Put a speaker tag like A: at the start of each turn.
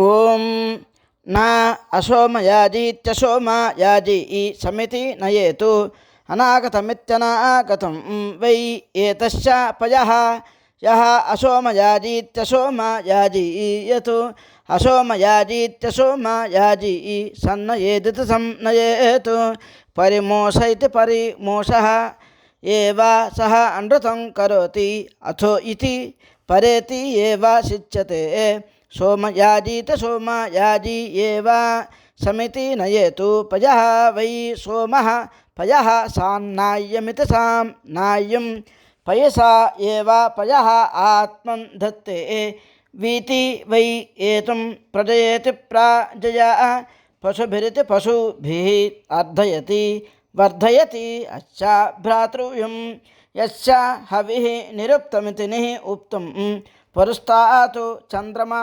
A: ఓం నా అసోమ యాజీత్యసోమ యాజి ఈ సమితి నయేతు. అనాగతమిత్యనాగతం వై ఏతశ్చ పయ. అసోమ యాజీత్యసోమ యాజీయతు అసోమ యాజీత్యసోమ యాజీ సన్నయేదిత సంనయేతు పరిమోష ఇది పరిమోష एवा सह अनृतं करोति, अथो इति परेति एव सिच्यते। सोमयाजीतसोमयाजी एवा समिति नयेतु, पयः वै सोमः, पयः सान्नाय्यमितसां नाय्यं पयसा एव पयः आत्मन् धत्ते वीति वै एतं प्रजयति प्राजया, पशुभिरिति पशुभिः अर्धयति। वर्धयति। अच्छा भ्रातृव्यम यश्च हविः निरुप्तमिति उत्तम पुरस्ता चंद्रमा